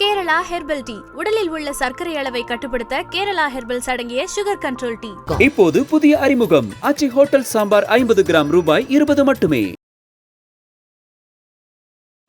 Kerala herbal tea. உடலில் உள்ள சர்க்கரை அளவை கட்டுப்படுத்த கேரளா ஹெர்பல்ஸ் அடங்கிய சுகர் கண்ட்ரோல் டீ. இப்போது புதிய அறிமுகம். அச்சி ஹோட்டல் சாம்பார் ஐம்பது கிராம் ரூபாய் இருபது மட்டுமே.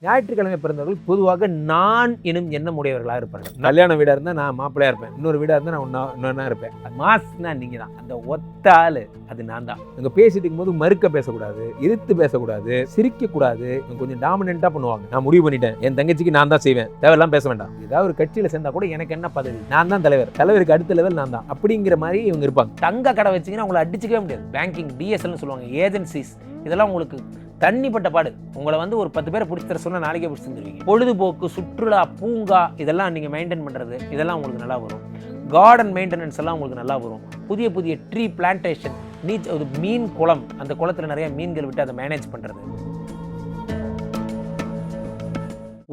ஞாயிற்றுக்கிழமை பிறந்தவர்கள் பொதுவாக நான் எனும் எண்ணம் உடையவர்களாக இருப்பார்கள். கல்யாண வீடாக இருந்தால் நான் மாப்பிள்ளையா இருப்பேன். இன்னொரு வீடாக இருந்தால் நான் ஒன்றா இன்னொன்னா இருப்பேன். மாஸ்னா நீங்கள் தான் அந்த ஒத்த ஆளு அது நான் தான் இங்கே பேசிட்டு இருக்கும்போது மறுக்க பேசக்கூடாது எதிர்த்து பேசக்கூடாது சிரிக்கக்கூடாது. கொஞ்சம் டாமினெண்ட்டாக பண்ணுவாங்க. நான் முடிவு பண்ணிட்டேன். என் தங்கச்சிக்கு நான் தான் செய்வேன். தேவையெல்லாம் பேச வேண்டாம். ஏதாவது ஒரு கட்சியில் சேர்ந்தா கூட எனக்கு என்ன பதவி? நான் தான் தலைவர். தலைவருக்கு அடுத்த லெவல் நான் தான். அப்படிங்கிற மாதிரி இவங்க இருப்பாங்க. தங்க கடை வச்சிங்கன்னா உங்களை அடிச்சுக்கவே முடியாது. பேங்கிங் டிஎஸ்எல்னு சொல்லுவாங்க. ஏஜென்சிஸ் இதெல்லாம் உங்களுக்கு தண்ணிப்பட்ட பாடு. உங்களை வந்து ஒரு பத்து பேரை பிடிச்சி தர சொன்னால் நாளைக்கே பிடிச்சி தந்துருவீங்க. பொழுதுபோக்கு சுற்றுலா பூங்கா இதெல்லாம் நீங்கள் மெயின்டைன் பண்ணுறது இதெல்லாம் உங்களுக்கு நல்லா வரும். கார்டன் மெயின்டெனன்ஸ் எல்லாம் உங்களுக்கு நல்லா வரும். புதிய புதிய ட்ரீ பிளான்டேஷன் நீச் ஒரு மீன் குளம் அந்த குளத்தில் நிறைய மீன்கள் விட்டு அதை மேனேஜ் பண்ணுறது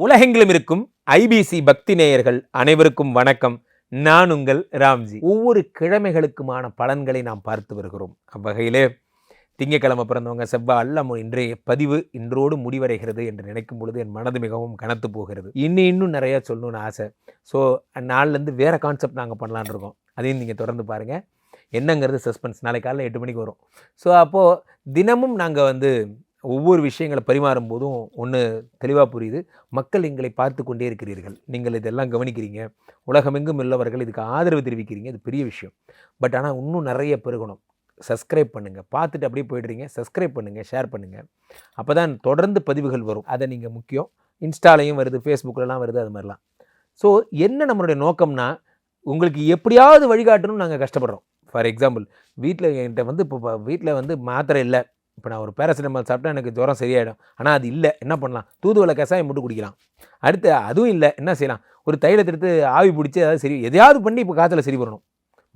உலகெங்கிலும் இருக்கும் ஐபிசி பக்தி நேயர்கள் அனைவருக்கும் வணக்கம். நான் உங்கள் ராம்ஜி. ஒவ்வொரு கிழமைகளுக்குமான பலன்களை நாம் பார்த்து வருகிறோம். அவ்வகையிலே திங்கக்கிழமை பிறந்தவங்க செவ்வாய் அல்ல இன்றைய பதிவு இன்றோடு முடிவடைகிறது என்று நினைக்கும் பொழுது என் மனது மிகவும் கனத்து போகிறது. இன்னும் இன்னும் நிறையா சொல்லணும்னு ஆசை. ஸோ நாள்லேருந்து வேறு கான்செப்ட் நாங்கள் பண்ணலான்னு இருக்கோம். அதையும் நீங்கள் தொடர்ந்து பாருங்கள் என்னங்கிறது சஸ்பென்ஸ் நாளை காலையில் எட்டு மணிக்கு வரும். ஸோ அப்போது தினமும் நாங்கள் வந்து ஒவ்வொரு விஷயங்களை பரிமாறும் போதும் ஒன்று தெளிவாக புரியுது. மக்கள் எங்களை பார்த்து கொண்டே இருக்கிறீர்கள். நீங்கள் இதெல்லாம் கவனிக்கிறீங்க. உலகமெங்கும் உள்ளவர்கள் இதுக்கு ஆதரவு தெரிவிக்கிறீங்க. இது பெரிய விஷயம். பட் ஆனால் இன்னும் நிறைய பெருகணும். சப்ஸ்கிரைப் பண்ணுங்கள் பார்த்துட்டு அப்படியே போயிடுறீங்க. சப்ஸ்கிரைப் பண்ணுங்கள் ஷேர் பண்ணுங்கள் அப்போ தான் தொடர்ந்து பதிவுகள் வரும். அதை நீங்கள் முக்கியம். இன்ஸ்டாலையும் வருது ஃபேஸ்புக்கிலலாம் வருது அது மாதிரிலாம். ஸோ என்ன நம்மளுடைய நோக்கம்னா உங்களுக்கு எப்படியாவது வழிகாட்டணும்னு நாங்கள் கஷ்டப்படுறோம். ஃபார் எக்ஸாம்பிள் வீட்டில் என்கிட்ட வந்து இப்போ வீட்டில் வந்து மாத்திரை இல்லை. இப்போ நான் ஒரு பேராசிட்டமால் சாப்பிட்டா எனக்கு ஜுரம் சரியாயிடும். ஆனால் அது இல்லை. என்ன பண்ணலாம்? தூதுவளை கசாயம் மட்டும் குடிக்கலாம். அடுத்து அதுவும் இல்லை. என்ன செய்யலாம்? ஒரு தைலத்தை எடுத்து ஆவி பிடிச்சி அதாவது சரி எதையாவது பண்ணி இப்போ காய்ச்சலை சரி பண்ணணும்.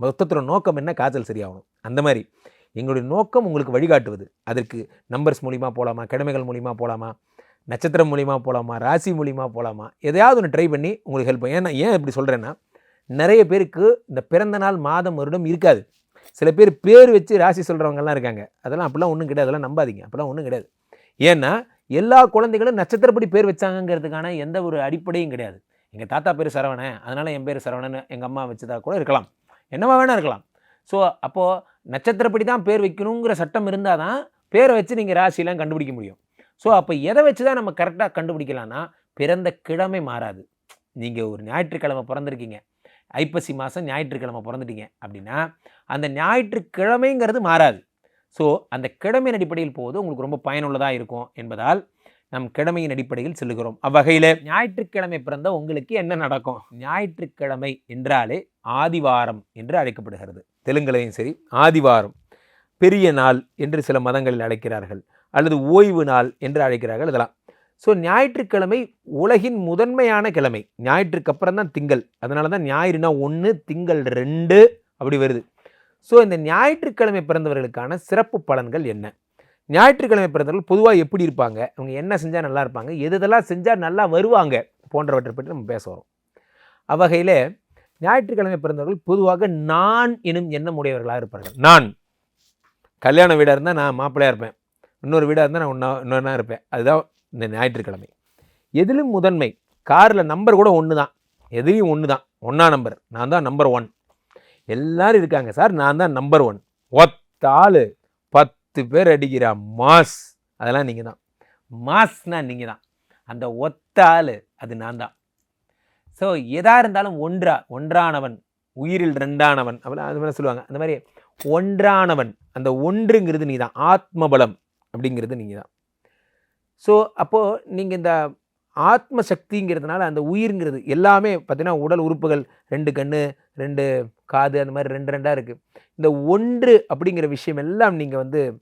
மொத்தத்தோட நோக்கம் என்ன? காய்ச்சல் சரியாகணும். அந்த மாதிரி. எங்களுடைய நோக்கம் உங்களுக்கு வழிகாட்டுவது. அதற்கு நம்பர்ஸ் மூலிமா போகலாமா கிழமைகள் மூலிமா போகலாமா நட்சத்திரம் மூலிமா போகலாமா ராசி மூலிமா போகலாமா எதையாவது ஒன்று ட்ரை பண்ணி உங்களுக்கு ஹெல்ப் ஏன்னா ஏன் இப்படி சொல்கிறேன்னா நிறைய பேருக்கு இந்த பிறந்த நாள் மாதம் வருடம் இருக்காது. சில பேர் பேர் வச்சு ராசி சொல்கிறவங்கலாம் இருக்காங்க. அதெல்லாம் அப்படிலாம் ஒன்றும் கிடையாது. அதெல்லாம் நம்பாதீங்க. அப்படிலாம் ஒன்றும் கிடையாது. ஏன்னா எல்லா குழந்தைகளும் நட்சத்திரப்படி பேர் வச்சாங்கங்கிறதுக்கான எந்த ஒரு அடிப்படையும் கிடையாது. எங்கள் தாத்தா பேர் சரவணன். அதனால் என் பேர் சரவணன் எங்கள் அம்மா வச்சதாக கூட இருக்கலாம். என்னவா வேணா இருக்கலாம். ஸோ அப்போது நட்சத்திரப்படி தான் பேர் வைக்கணுங்கிற சட்டம் இருந்தால் தான் பேரை வச்சு நீங்கள் ராசியெலாம் கண்டுபிடிக்க முடியும். ஸோ அப்போ எதை வச்சு தான் நம்ம கரெக்டாக கண்டுபிடிக்கலாம்னா பிறந்த கிழமை மாறாது. நீங்கள் ஒரு ஞாயிற்றுக்கிழமை பிறந்திருக்கீங்க. ஐப்பசி மாதம் ஞாயிற்றுக்கிழமை பிறந்துட்டீங்க அப்படின்னா அந்த ஞாயிற்றுக்கிழமைங்கிறது மாறாது. ஸோ அந்த கிழமையின் அடிப்படையில் போது உங்களுக்கு ரொம்ப பயனுள்ளதாக இருக்கும் என்பதால் நம் கிழமையின் அடிப்படையில் செல்லுகிறோம். அவ்வகையில் ஞாயிற்றுக்கிழமை பிறந்த உங்களுக்கு என்ன நடக்கும்? ஞாயிற்றுக்கிழமை என்றாலே ஆதிவாரம் என்று அழைக்கப்படுகிறது. தெலுங்குலையும் சரி ஆதிவாரம் பெரிய நாள் என்று சில மதங்களில் அழைக்கிறார்கள். அல்லது ஓய்வு நாள் என்று அழைக்கிறார்கள் இதெல்லாம் ஸோ ஞாயிற்றுக்கிழமை உலகின் முதன்மையான கிழமை. ஞாயிற்றுக்கு அப்புறம் தான் திங்கள். அதனால தான் ஞாயிறுனா ஒன்று திங்கள் ரெண்டு அப்படி வருது. ஸோ இந்த ஞாயிற்றுக்கிழமை பிறந்தவர்களுக்கான சிறப்பு பலன்கள் என்ன? ஞாயிற்றுக்கிழமை பிறந்தவர்கள் பொதுவாக எப்படி இருப்பாங்க? அவங்க என்ன செஞ்சால் நல்லா இருப்பாங்க? எது இதெல்லாம் செஞ்சால் நல்லா வருவாங்க? போன்றவற்றை பற்றி நம்ம பேச வரோம் அவ்வகையில் ஞாயிற்றுக்கிழமை பிறந்தவர்கள் பொதுவாக நான் எனும் எண்ணம் உடையவர்களாக இருப்பார்கள். நான். கல்யாண வீடாக இருந்தால் நான் மாப்பிள்ளையாக இருப்பேன். இன்னொரு வீடாக இருந்தால் நான் ஒன்றா இன்னொன்னா இருப்பேன். அதுதான் இந்த ஞாயிற்றுக்கிழமை. எதிலும் முதன்மை காரில் நம்பர் கூட ஒன்று தான். எதுலையும் ஒன்று தான். ஒன்றா நம்பர். நான் தான் நம்பர் ஒன். எல்லோரும் இருக்காங்க சார். நான் தான் நம்பர் ஒன். ஒத்த ஆள் பத்து பேர் அடிக்கிற மாஸ் அதெல்லாம் நீங்கள் தான் மாஸ்னா நீங்கள் தான் அந்த ஒத்த ஆள் அது நான் தான் ஸோ எதாக இருந்தாலும் ஒன்றா ஒன்றானவன் உயிரில் ரெண்டானவன் அப்படிலாம் அது மாதிரி சொல்லுவாங்க. அந்த மாதிரி ஒன்றானவன் அந்த ஒன்றுங்கிறது நீ தான் ஆத்மபலம் அப்படிங்கிறது நீங்கள் தான் ஸோ அப்போது நீங்கள் இந்த ஆத்ம சக்திங்கிறதுனால அந்த உயிர்ங்கிறது எல்லாமே பார்த்திங்கன்னா உடல் உறுப்புகள் ரெண்டு கண் ரெண்டு காது அந்த மாதிரி ரெண்டு ரெண்டாக இருக்குது இந்த ஒன்று அப்படிங்கிற விஷயம் எல்லாம் நீங்கள் வந்து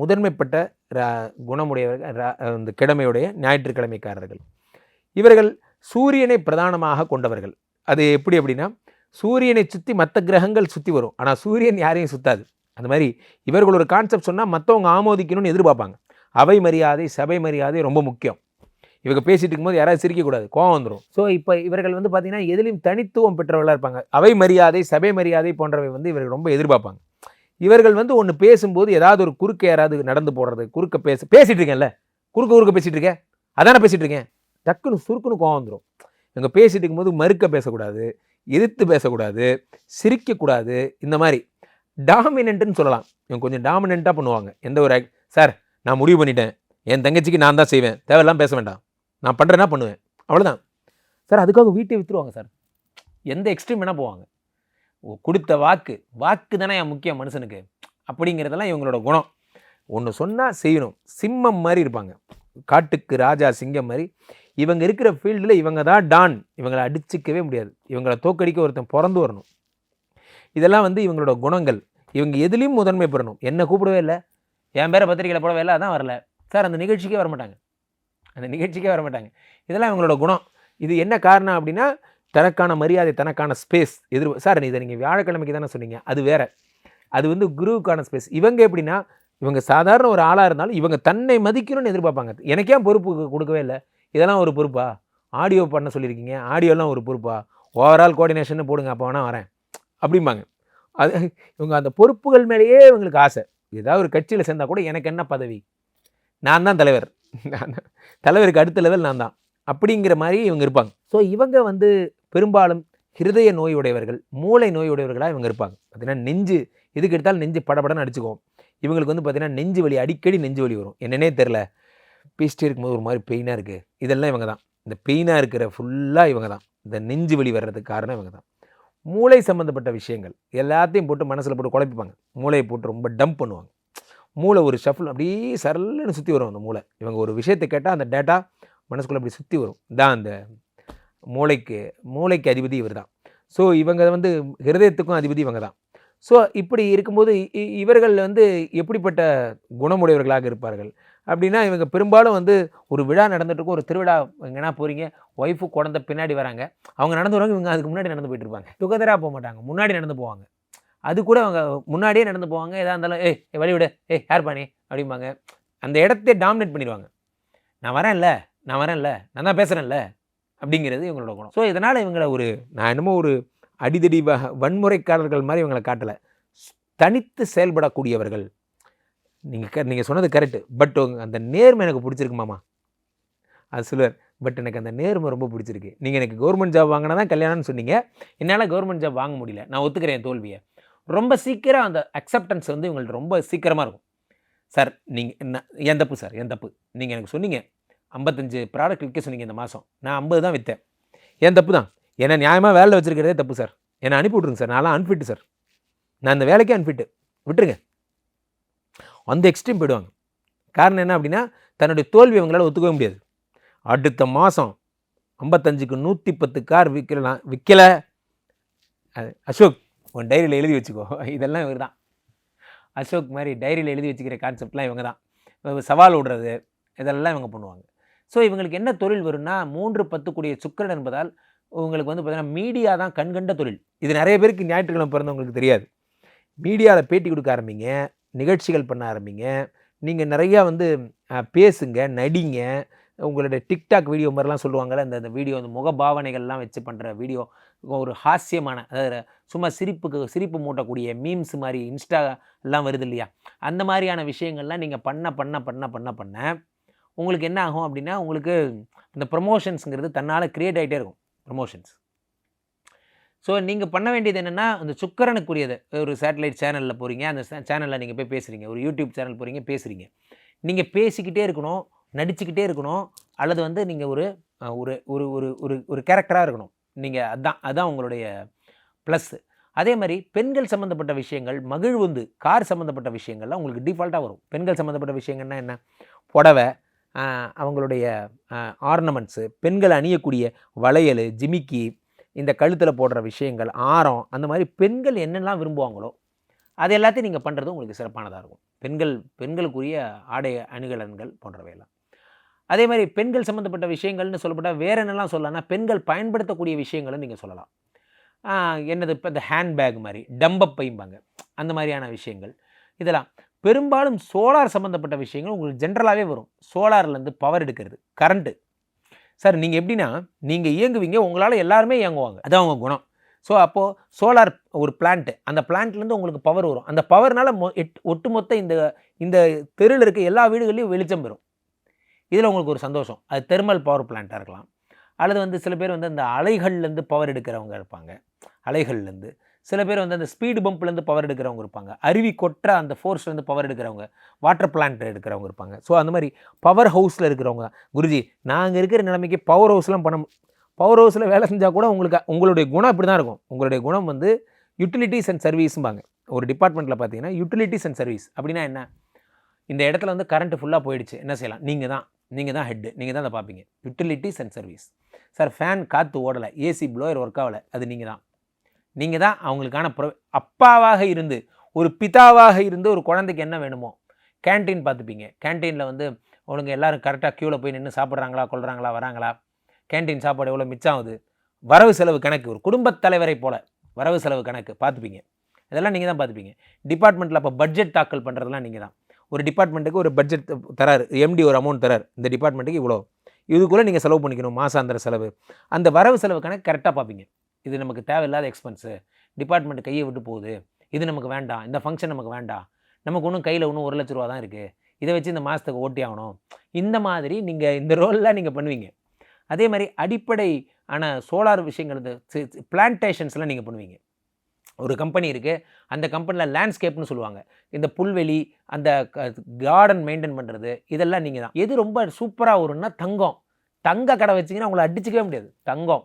முதன்மைப்பட்ட ர- குணமுடையவர்கள் இந்த கிழமையுடைய ஞாயிற்றுக்கிழமைக்காரர்கள். இவர்கள் சூரியனை பிரதானமாக கொண்டவர்கள். அது எப்படி அப்படின்னா சூரியனை சுற்றி மற்ற கிரகங்கள் சுற்றி வரும். ஆனால் சூரியன் யாரையும் சுத்தாது. அந்த மாதிரி இவர்கள் ஒரு கான்செப்ட் சொன்னால் மற்றவங்க ஆமோதிக்கணும்னு எதிர்பார்ப்பாங்க. அவை மரியாதை சபை மரியாதை ரொம்ப முக்கியம். இவங்க பேசிட்டு இருக்கும்போது யாராவது சிரிக்கக்கூடாது கோவம் வந்துடும் ஸோ இப்போ இவர்கள் வந்து பார்த்தீங்கன்னா எதிலும் தனித்துவம் பெற்றவர்களாக இருப்பாங்க. அவை மரியாதை சபை மரியாதை போன்றவை வந்து இவர்கள் ரொம்ப எதிர்பார்ப்பாங்க. இவர்கள் வந்து ஒன்று பேசும்போது ஏதாவது ஒரு குறுக்க யாராவது நடந்து போடுறது குறுக்க பேச பேசிகிட்டு இருக்கேன்ல குறுக்க குறுக்க பேசிகிட்டு இருக்கேன் அதானே பேசிகிட்டு இருக்கேன் டக்குன்னு சுருக்குன்னு கோவம் வந்துடும் இவங்க பேசிகிட்டு இருக்கும்போது மறுக்க பேசக்கூடாது எதிர்த்து பேசக்கூடாது சிரிக்கக்கூடாது இந்த மாதிரி. டாமினன்ட்னு சொல்லலாம். இவங்க கொஞ்சம் டாமினண்ட்டாக பண்ணுவாங்க. எந்த ஒரு சார் நான் முடிவு பண்ணிட்டேன். என் தங்கச்சிக்கு நான் தான் செய்வேன். தேவையெல்லாம் பேச வேண்டாம். நான் பண்ணுறேன்னா பண்ணுவேன்? அவ்வளோதான் சார் அதுக்காக வீட்டை விற்றுருவாங்க சார். எந்த எக்ஸ்ட்ரீம் வேணால் போவாங்க. ஓ, கொடுத்த வாக்கு வாக்கு தானே என் முக்கியம் மனுஷனுக்கு. அப்படிங்கிறதெல்லாம் இவங்களோட குணம். ஒன்று சொன்னால் செய்யணும். சிம்மம் மாதிரி இருப்பாங்க. காட்டுக்கு ராஜா சிங்கம் மாதிரி. இவங்க இருக்கிற ஃபீல்டில் இவங்க தான் டான் இவங்களை அடிச்சிக்கவே முடியாது. இவங்களை தோக்கடிக்க ஒருத்தன் பிறந்து வரணும். இதெல்லாம் வந்து இவங்களோட குணங்கள். இவங்க எதுலேயும் முதன்மை பெறணும். என்ன கூப்பிடவே இல்லை. என் பேரை பத்திரிக்கையில் போடவே இல்லை. அதான் வரல. சார் அந்த நிகழ்ச்சிக்கே வர மாட்டாங்க அந்த நிகழ்ச்சிக்கே வர மாட்டாங்க. இதெல்லாம் இவங்களோட குணம். இது என்ன காரணம் அப்படின்னா தனக்கான மரியாதை தனக்கான ஸ்பேஸ் எதிர் சார் இதை நீங்கள் வியாழக்கிழமைக்கு தானே சொன்னீங்க? அது வேறு. அது வந்து குருவுக்கான ஸ்பேஸ் இவங்க எப்படின்னா இவங்க சாதாரண ஒரு ஆளாக இருந்தாலும் இவங்க தன்னை மதிக்கணும்னு எதிர்பார்ப்பாங்க. எனக்கே பொறுப்பு கொடுக்கவே இல்லை? இதெல்லாம் ஒரு பொறுப்பா? ஆடியோ பண்ண சொல்லியிருக்கீங்க. ஆடியோலாம் ஒரு பொறுப்பா? ஓவரால் கோஆர்டினேஷன் போடுங்க அப்போ வேணால் வரேன். அப்படிம்பாங்க. அது இவங்க அந்த பொறுப்புகள் மேலேயே இவங்களுக்கு ஆசை. ஏதாவது ஒரு கட்சியில் சேர்ந்தா கூட எனக்கு என்ன பதவி? நான் தான் தலைவர். நான். தலைவருக்கு அடுத்த லெவல் நான் தான் அப்படிங்கிற மாதிரி இவங்க இருப்பாங்க. ஸோ இவங்க வந்து பெரும்பாலும் ஹிருதய நோய் உடையவர்கள் மூளை நோய் உடையவர்களாக இவங்க இருப்பாங்க. பார்த்தீங்கன்னா நெஞ்சு எதுக்கு எடுத்தாலும் நெஞ்சு படபடன்னு அடிச்சுக்குவோம் இவங்களுக்கு வந்து பார்த்தீங்கன்னா நெஞ்சு வலி அடிக்கடி நெஞ்சு வலி வரும். என்னன்னே தெரில பேசிட்டே இருக்கும்போது ஒரு மாதிரி பெயினாக இருக்குது இதெல்லாம் இவங்க தான். இந்த பெயினாக இருக்கிற ஃபுல்லாக இவங்க தான். இந்த நெஞ்சு வலி வர்றதுக்கு காரணம் இவங்க தான். மூளை சம்மந்தப்பட்ட விஷயங்கள் எல்லாத்தையும் போட்டு மனசில் போட்டு குழப்பிப்பாங்க. மூளையை போட்டு ரொம்ப டம்ப் பண்ணுவாங்க. மூளை ஒரு ஷஃபில் அப்படியே சரல்னு சுற்றி வரும் அந்த மூளை. இவங்க ஒரு விஷயத்தை கேட்டால் அந்த டேட்டா மனசுக்குள்ளே அப்படி சுற்றி வரும். தான் அந்த மூளைக்கு மூளைக்கு அதிபதி இவர் தான் ஸோ இவங்க வந்து ஹிருதயத்துக்கும் அதிபதி இவங்க தான் ஸோ இப்படி இருக்கும்போது இ- இவர்கள் வந்து எப்படிப்பட்ட குணமுடையவர்களாக இருப்பார்கள்? அப்படின்னா இவங்க பெரும்பாலும் வந்து ஒரு விழா நடந்துட்டு இருக்கும் ஒரு திருவிழா எங்கன்னா போகிறீங்க ஒய்ஃபு குழந்த பின்னாடி வராங்க. அவங்க நடந்து வருவாங்க இவங்க அதுக்கு முன்னாடி நடந்து போயிட்டு இருப்பாங்க. டுகெதராக போக மாட்டாங்க. முன்னாடி நடந்து போவாங்க. அது கூட அவங்க முன்னாடியே நடந்து போவாங்க. எதாக இருந்தாலும் ஏய் வழி விடு. ஏய் ஹேர் பண்ணி அப்படிம்பாங்க. அந்த இடத்தையே டாமினேட் பண்ணிடுவாங்க. நான் வரேன்ல நான் வரேன்ல நான் தான் பேசுகிறேன்ல அப்படிங்கிறது இவங்களோட குணம். ஸோ இதனால் இவங்களை ஒரு நான் என்னமோ ஒரு அடிதடி வ வன்முறைக்காரர்கள் மாதிரி இவங்களை காட்டலை. தனித்து செயல்படக்கூடியவர்கள். நீங்கள் க நீங்கள் சொன்னது கரெக்டு பட் அந்த நேர்மை எனக்கு பிடிச்சிருக்கு மாமா. அது சொல்லுவார் பட் எனக்கு அந்த நேர்மை ரொம்ப பிடிச்சிருக்கு. நீங்கள் எனக்கு கவர்மெண்ட் ஜாப் வாங்கினா தான் கல்யாணம்னு சொன்னீங்க. என்னால் கவர்மெண்ட் ஜாப் வாங்க முடியல. நான் ஒத்துக்கிறேன் என் தோல்வியை. ரொம்ப சீக்கிரம் அந்த அக்செப்டன்ஸ் வந்து இவங்கள்ட்ட ரொம்ப சீக்கிரமாக இருக்கும். சார் நீங்கள் என்ன என் தப்பு சார் என் தப்பு. நீங்கள் எனக்கு சொன்னீங்க ஐம்பத்தஞ்சு ப்ராடக்ட் விற்க சொன்னீங்க இந்த மாதம் நான் ஐம்பது தான் விற்றேன் என் தப்பு தான். என்னை நியாயமாக வேலையில் வச்சுருக்கிறதே தப்பு சார். என்னை அனுப்பி விட்ருங்க சார். நான்லாம் அன்ஃபிட்டு சார். நான் இந்த வேலைக்கே அன்ஃபிட்டு விட்டுருங்க. அந்த எக்ஸ்ட்ரீம் போயிடுவாங்க. காரணம் என்ன அப்படின்னா தன்னுடைய தோல்வி அவங்களால் ஒத்துக்கவே முடியாது. அடுத்த மாதம் ஐம்பத்தஞ்சுக்கு நூற்றி பத்து கார் விற்கலாம் விற்கலை அது அசோக் உன் டைரியில் எழுதி வச்சுக்கோ. இதெல்லாம் இவர் தான் அசோக் மாதிரி டைரியில் எழுதி வச்சுக்கிற கான்செப்ட்லாம் இவங்க தான் சவால் விடுறது இதெல்லாம் இவங்க பண்ணுவாங்க. ஸோ இவங்களுக்கு என்ன தொழில் வரும்னா மூன்று பத்துக்குடிய சுக்கரன் என்பதால் உங்களுக்கு வந்து பார்த்தீங்கன்னா மீடியா தான் கண்கண்ட தொழில். இது நிறைய பேருக்கு ஞாயிற்றுக்கிழமை பிறந்தவங்களுக்கு தெரியாது. மீடியாவில் பேட்டி கொடுக்க ஆரம்பிங்க நிகழ்ச்சிகள் பண்ண ஆரம்பிங்க நீங்கள் நிறையா வந்து பேசுங்க நடிங்க உங்களுடைய டிக்டாக் வீடியோ மாதிரிலாம் சொல்லுவாங்கள்ல அந்த அந்த வீடியோ அந்த முகபாவனைகள்லாம் வச்சு பண்ணுற வீடியோ ஒரு ஹாஸ்யமான அதாவது சும்மா சிரிப்புக்கு சிரிப்பு மூட்டக்கூடிய மீம்ஸ் மாதிரி இன்ஸ்டா எல்லாம் வருது இல்லையா? அந்த மாதிரியான விஷயங்கள்லாம் நீங்கள் பண்ண பண்ண பண்ண பண்ண பண்ண உங்களுக்கு என்ன ஆகும் அப்படின்னா உங்களுக்கு இந்த ப்ரொமோஷன்ஸுங்கிறது தன்னால் க்ரியேட் ஆகிட்டே இருக்கும் ப்ரொமோஷன்ஸ் ஸோ நீங்கள் பண்ண வேண்டியது என்னென்னா அந்த சுக்கரனுக்குரியது ஒரு சேட்டலைட் சேனலில் போகிறீங்க அந்த சேனலில் நீங்கள் போய் பேசுகிறீங்க ஒரு யூடியூப் சேனல் போகிறீங்க பேசுகிறீங்க நீங்கள் பேசிக்கிட்டே இருக்கணும் நடிச்சுக்கிட்டே இருக்கணும். அல்லது வந்து நீங்கள் ஒரு ஒரு ஒரு ஒரு ஒரு ஒரு கேரக்டராக இருக்கணும். நீங்கள் அதான் அதுதான் உங்களுடைய ப்ளஸ்ஸு அதே மாதிரி பெண்கள் சம்மந்தப்பட்ட விஷயங்கள் மகிழ்வுந்து கார் சம்மந்தப்பட்ட விஷயங்கள்லாம் உங்களுக்கு டிஃபால்ட்டாக வரும். பெண்கள் சம்மந்தப்பட்ட விஷயங்கள்னா என்ன? புடவை அவங்களுடைய ஆர்னமெண்ட்ஸு பெண்கள் அணியக்கூடிய வளையல் ஜிமிக்கி இந்த கழுத்தில் போடுற விஷயங்கள் ஆரம் அந்த மாதிரி பெண்கள் என்னெல்லாம் விரும்புவாங்களோ அது எல்லாத்தையும் நீங்கள் பண்ணுறது உங்களுக்கு சிறப்பானதாக இருக்கும். பெண்கள் பெண்களுக்குரிய ஆடை அணிகலன்கள் போன்றவையெல்லாம். அதே மாதிரி பெண்கள் சம்மந்தப்பட்ட விஷயங்கள்னு சொல்லப்பட்டால் வேறு என்னெல்லாம் சொல்லலாம்னா பெண்கள் பயன்படுத்தக்கூடிய விஷயங்களை நீங்கள் சொல்லலாம். என்னது இப்போ இந்த ஹேண்ட்பேக் மாதிரி டம்பப்பைம்பாங்க அந்த மாதிரியான விஷயங்கள். இதெல்லாம் பெரும்பாலும் சோலார் சம்மந்தப்பட்ட விஷயங்கள் உங்களுக்கு ஜென்ரலாகவே வரும். சோலார்லேருந்து பவர் எடுக்கிறது கரண்ட்டு சார் நீங்கள் எப்படின்னா நீங்கள் இயங்குவீங்க உங்களால் எல்லாருமே இயங்குவாங்க. அதான் அவங்க குணம். ஸோ அப்போது சோலார் ஒரு பிளான்ட்டு அந்த பிளான்ட்லேருந்து உங்களுக்கு பவர் வரும். அந்த பவர்னால் மொ எட் ஒட்டுமொத்த இந்த இந்த தெருவில் இருக்க எல்லா வீடுகள்லையும் வெளிச்சம் பெறும். இதில் உங்களுக்கு ஒரு சந்தோஷம். அது தெர்மல் பவர் பிளான்ட்டாக இருக்கலாம். அல்லது வந்து சில பேர் வந்து அந்த அலைகள்லேருந்து பவர் எடுக்கிறவங்க இருப்பாங்க. அலைகள்லேருந்து. சில பேர் வந்து அந்த ஸ்பீடு பம்ப்லேருந்து பவர் எடுக்கிறவங்க இருப்பாங்க. அருவி கொட்டுற அந்த ஃபோர்ஸ்லேருந்து பவர் எடுக்கிறவங்க வாட்டர் பிளான்ட் எடுக்கிறவங்க இருப்பாங்க. ஸோ அந்த மாதிரி பவர் ஹவுஸில் இருக்கிறவங்க குருஜி நாங்கள் இருக்கிற நிலைமைக்கு பவர் ஹவுஸ்லாம் பண்ண பவர் ஹவுஸில் வேலை செஞ்சால் கூட உங்களுக்கு உங்களுடைய குணம் இப்படி தான் இருக்கும். உங்களுடைய குணம் வந்து யூட்டிலிட்டிஸ் அண்ட் சர்வீஸும்பாங்க ஒரு டிபார்ட்மெண்ட்டில் பார்த்தீங்கன்னா யூட்டிலிட்டிஸ் அண்ட் சர்வீஸ் அப்படின்னா என்ன? இந்த இடத்துல வந்து கரண்ட் ஃபுல்லாக போயிடுச்சு. என்ன செய்யலாம்? நீங்கள் தான். நீங்கள் தான் ஹெட்டு நீங்கள் தான் அதை பார்ப்பீங்க. Utilities and service sir fan காற்று ஓடலை ஏசி ப்ளோயர் ஒர்க் ஆகலை அது நீங்கள் தான். நீங்கள் தான் அவங்களுக்கான ப்ரொ அப்பாவாக இருந்து ஒரு பிதாவாக இருந்து ஒரு குழந்தைக்கு என்ன வேணுமோ கேன்டீன் பார்த்துப்பீங்க. கேன்டீனில் வந்து ஒழுங்கு எல்லாரும் கரெக்டாக க்யூவில் போய் நின்று சாப்பிட்றாங்களா கொள்கிறாங்களா வராங்களா? கேன்டீன் சாப்பாடு எவ்வளோ மிச்சம் ஆகுது? வரவு செலவு கணக்கு ஒரு குடும்பத் தலைவரை போல் வரவு செலவு கணக்கு பார்த்துப்பீங்க. இதெல்லாம் நீங்கள் தான் பார்த்துப்பீங்க. டிபார்ட்மெண்ட்டில் அப்போ பட்ஜெட் தாக்கல் பண்ணுறதெல்லாம் நீங்கள் தான். ஒரு டிபார்ட்மெண்ட்டுக்கு ஒரு பட்ஜெட் தராரு எம்டி ஒரு அமௌண்ட் தரார். இந்த டிபார்ட்மெண்ட்டுக்கு இவ்வளோ இதுக்குள்ளே நீங்கள் செலவு பண்ணிக்கணும் மாசாந்திர செலவு. அந்த வரவு செலவு கணக்கு கரெக்டாக பார்ப்பீங்க. இது நமக்கு தேவையில்லாத எக்ஸ்பென்ஸு டிபார்ட்மெண்ட் கையை விட்டு போகுது. இது நமக்கு வேண்டாம். இந்த ஃபங்க்ஷன் நமக்கு வேண்டாம். நமக்கு ஒன்றும் கையில் ஒன்றும் ஒரு லட்ச ரூபா தான் இருக்குது இதை வச்சு இந்த மாதத்துக்கு ஓட்டி ஆகணும். இந்த மாதிரி நீங்கள் இந்த ரோல்லாம் நீங்கள் பண்ணுவீங்க. அதே மாதிரி அடிப்படை ஆன சோலார் விஷயங்கள் பிளான்டேஷன்ஸ்லாம் நீங்கள் பண்ணுவீங்க. ஒரு கம்பெனி இருக்குது அந்த கம்பெனியில் லேண்ட்ஸ்கேப்னு சொல்லுவாங்க. இந்த புல்வெளி அந்த கார்டன் மெயின்டைன் பண்ணுறது இதெல்லாம் நீங்கள் தான். எது ரொம்ப சூப்பராக வரும்னா தங்கம். தங்க கடை வச்சிங்கன்னா உங்களை அடிச்சுக்கவே முடியாது. தங்கம்.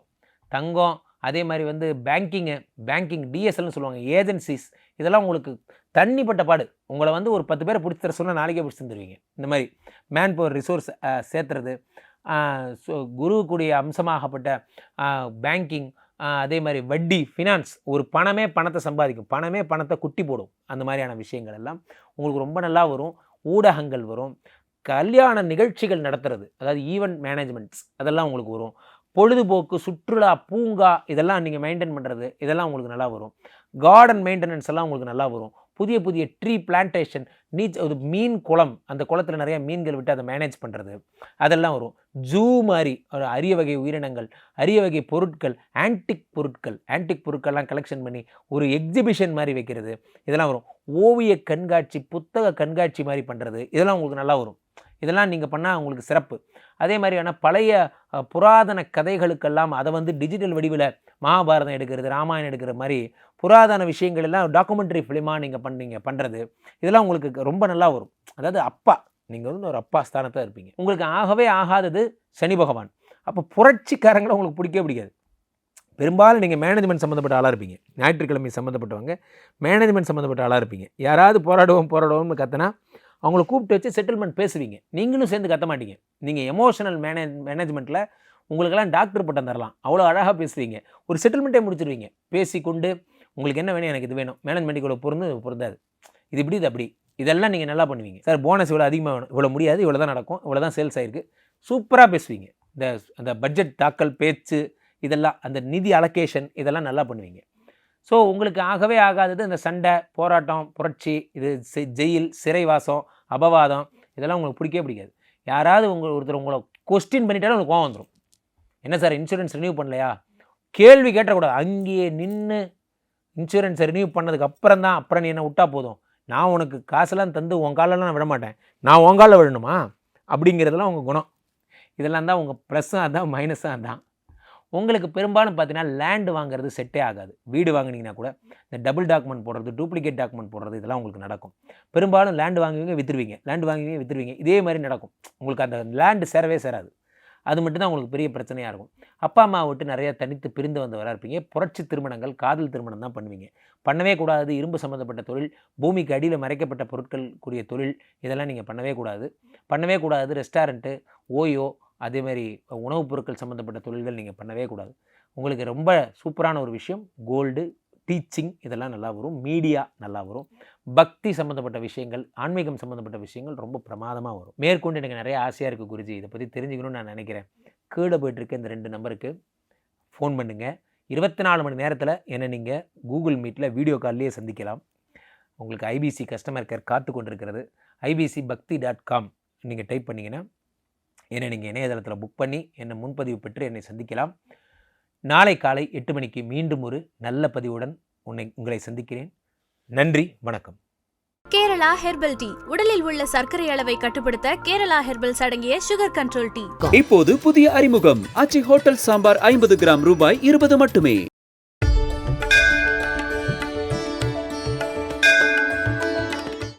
தங்கம் அதே மாதிரி வந்து பேங்கிங்கு பேங்கிங் டிஎஸ்எல்னு சொல்லுவாங்க. ஏஜென்சிஸ் இதெல்லாம் உங்களுக்கு தண்ணிப்பட்ட பாடு. உங்களை வந்து ஒரு பத்து பேரை பிடிச்சி தர சொன்னால் நாளைக்கே பிடிச்சி தந்துடுவீங்க இந்த மாதிரி மேன் பவர் ரிசோர்ஸ் சேர்த்துறது. குருவுக்குடைய அம்சமாகப்பட்ட பேங்கிங் அதே மாதிரி வட்டி ஃபினான்ஸ் ஒரு பணமே பணத்தை சம்பாதிக்கும். பணமே பணத்தை குட்டி போடும். அந்த மாதிரியான விஷயங்கள் எல்லாம் உங்களுக்கு ரொம்ப நல்லா வரும். ஊடகங்கள் வரும். கல்யாண நிகழ்ச்சிகள் நடத்துறது அதாவது ஈவெண்ட் மேனேஜ்மெண்ட்ஸ் அதெல்லாம் உங்களுக்கு வரும். பொழுதுபோக்கு சுற்றுலா பூங்கா இதெல்லாம் நீங்கள் மெயின்டைன் பண்ணுறது இதெல்லாம் உங்களுக்கு நல்லா வரும். கார்டன் மெயின்டெனன்ஸ் எல்லாம் உங்களுக்கு நல்லா வரும். புதிய புதிய ட்ரீ பிளான்டேஷன் நீச் ஒரு மீன் குளம் அந்த குளத்தில் நிறைய மீன்கள் விட்டு அதை மேனேஜ் பண்ணுறது அதெல்லாம் வரும். ஜூ மாதிரி ஒரு அரிய வகை உயிரினங்கள் அரிய வகை பொருட்கள் ஆன்டிக் பொருட்கள் ஆன்டிக் பொருட்கள்லாம் கலெக்ஷன் பண்ணி ஒரு எக்ஸிபிஷன் மாதிரி வைக்கிறது. இதெல்லாம் வரும். ஓவிய கண்காட்சி புத்தக கண்காட்சி மாதிரி பண்ணுறது இதெல்லாம் உங்களுக்கு நல்லா வரும். இதெல்லாம் நீங்கள் பண்ணால் உங்களுக்கு சிறப்பு. அதே மாதிரியான பழைய புராதன கதைகளுக்கெல்லாம் அதை வந்து டிஜிட்டல் வடிவில் மகாபாரதம் எடுக்கிறது ராமாயணம் எடுக்கிற மாதிரி புராதன விஷயங்கள் எல்லாம் டாக்குமெண்ட்ரி ஃபிலிமாக நீங்கள் பண்ணீங்க பண்ணுறது இதெல்லாம் உங்களுக்கு ரொம்ப நல்லா வரும். அதாவது அப்பா நீங்கள் வந்து ஒரு அப்பா ஸ்தானத்தில் இருப்பீங்க. உங்களுக்கு ஆகவே ஆகாதது சனி பகவான். அப்போ புரட்சிக்காரங்களை உங்களுக்கு பிடிக்கவே பிடிக்காது. பெரும்பாலும் நீங்கள் மேனேஜ்மெண்ட் சம்மந்தப்பட்ட ஆளாக இருப்பீங்க. ஞாயிற்றுக்கிழமை சம்மந்தப்பட்டவங்க மேனேஜ்மெண்ட் சம்மந்தப்பட்ட ஆளாக இருப்பீங்க. யாராவது போராடுவோம் போராடுவோம்னு கத்தினா அவங்கள கூப்பிட்டு வச்சு செட்டில்மெண்ட் பேசுவீங்க. நீங்களும் சேர்ந்து கத்த மாட்டீங்க. நீங்கள் எமோஷனல் மேனேஜ் மேனேஜ்மெண்ட்டில் உங்களுக்கெல்லாம் டாக்டர் பட்டம் தரலாம். அவ்வளோ அழகாக பேசுவீங்க. ஒரு செட்டில்மெண்ட்டே முடிச்சிருவீங்க. பேசிக்கொண்டு உங்களுக்கு என்ன வேணும்? எனக்கு இது வேணும். மேனேஜ்மெண்ட்டுக்கு இவ்வளோ பொருந்து பொருந்தாது. இது இப்படி இது அப்படி. இதெல்லாம் நீங்கள் நல்லா பண்ணுவீங்க. சார் போனஸ் இவ்வளோ அதிகமாக வேணும். இவ்வளோ முடியாது. இவ்வளோ தான் நடக்கும். இவ்வளோ தான் சேல்ஸ் ஆயிருக்கு. சூப்பராக பேசுவீங்க. இந்த அந்த பட்ஜெட் தாக்கல் பேச்சு இதெல்லாம் அந்த நிதி அலோகேஷன் இதெல்லாம் நல்லா பண்ணுவீங்க. ஸோ உங்களுக்கு ஆகவே ஆகாதது இந்த சண்டை போராட்டம் புரட்சி இது ஜெயில் சிறைவாசம் அபவாதம் இதெல்லாம் உங்களுக்கு பிடிக்கவே பிடிக்காது. யாராவது உங்கள் ஒருத்தர் உங்களை கொஸ்டின் பண்ணிட்டாலும் உங்களுக்கு கோவம் வந்துடும் என்ன சார் இன்சூரன்ஸ் ரினியூ பண்ணலையா? கேள்வி கேட்டக்கூடாது அங்கேயே நின்று இன்சூரன்ஸை ரினியூ பண்ணதுக்கு அப்புறம் தான் அப்புறம் நீ என்ன விட்டா போதும். நான் உனக்கு காசெல்லாம் தந்து உன் காலெல்லாம் நான் விட மாட்டேன் நான் உன் காலில் விடணுமா அப்படிங்கிறதெல்லாம் உங்கள் குணம். இதெல்லாம் தான் உங்கள் ப்ளஸ்ஸும் அதான் மைனஸும் அதான் உங்களுக்கு பெரும்பாலும் பார்த்தீங்கன்னா லேண்டு வாங்குறது செட்டே ஆகாது. வீடு வாங்கினீங்கன்னா கூட இந்த டபுள் டாக்குமெண்ட் போடுறது டூப்ளிகேட் டாக்குமெண்ட் போடுறது இதெல்லாம் உங்களுக்கு நடக்கும். பெரும்பாலும் லேண்டு வாங்குவீங்க விற்றுருவீங்க லேண்டு வாங்குவீங்க விற்றுருவீங்க இதே மாதிரி நடக்கும். உங்களுக்கு அந்த லேண்டு சேரவே சேராது. அது மட்டும்தான் உங்களுக்கு பெரிய பிரச்சனையாக இருக்கும். அப்பா அம்மா விட்டு நிறையா தனித்து பிரிந்து வந்தவராக இருப்பீங்க. புரட்சி திருமணங்கள் காதல் திருமணம் தான் பண்ணுவீங்க. பண்ணவே கூடாது. இரும்பு சம்மந்தப்பட்ட தொழில் பூமிக்கு அடியில் மறைக்கப்பட்ட பொருட்கள் கூடிய தொழில் இதெல்லாம் நீங்கள் பண்ணவே கூடாது. பண்ணவே கூடாது. ரெஸ்டாரண்ட்டு ஓயோ அதே மாதிரி உணவுப் பொருட்கள் சம்மந்தப்பட்ட தொழில்கள் நீங்கள் பண்ணவே கூடாது. உங்களுக்கு ரொம்ப சூப்பரான ஒரு விஷயம் கோல்டு டீச்சிங் இதெல்லாம் நல்லா வரும் மீடியா நல்லா வரும் பக்தி சம்மந்தப்பட்ட விஷயங்கள் ஆன்மீகம் சம்மந்தப்பட்ட விஷயங்கள் ரொம்ப பிரமாதமாக வரும். மேற்கொண்டு எனக்கு நிறைய ஆசையாக இருக்குது குருஜி. இதை பற்றி தெரிஞ்சுக்கணும்னு நான் நினைக்கிறேன். கீழே போயிட்டுருக்க இந்த ரெண்டு நம்பருக்கு ஃபோன் பண்ணுங்கள் இருபத்தி நாலு மணி நேரத்தில் என்னை நீங்கள் கூகுள் மீட்டில் வீடியோ கால்லேயே சந்திக்கலாம். உங்களுக்கு ஐபிசி கஸ்டமர் கேர் காத்து கொண்டிருக்கிறது. ஐபிசி பக்தி டாட் காம் நீங்கள் டைப் பண்ணிங்கன்னா என்னை நீங்கள் இணையதளத்தில் புக் பண்ணி என்னை முன்பதிவு பெற்று என்னை சந்திக்கலாம். நாளை காலை எட்டு மணிக்கு மீண்டும் ஒரு நல்ல பதிவுடன் உன்னை உங்களை சந்திக்கிறேன். நன்றி வணக்கம். Kerala Kerala herbal tea. உடலில் உள்ள சர்க்கரை அளவை கட்டுப்படுத்த கேரளா ஹெர்பல்ஸ் அடங்கிய சுகர் கண்ட்ரோல் டீ. இப்போது புதிய அறிமுகம். ஆச்சி ஹோட்டல் சாம்பார் ஐம்பது கிராம் ரூபாய் இருபது மட்டுமே.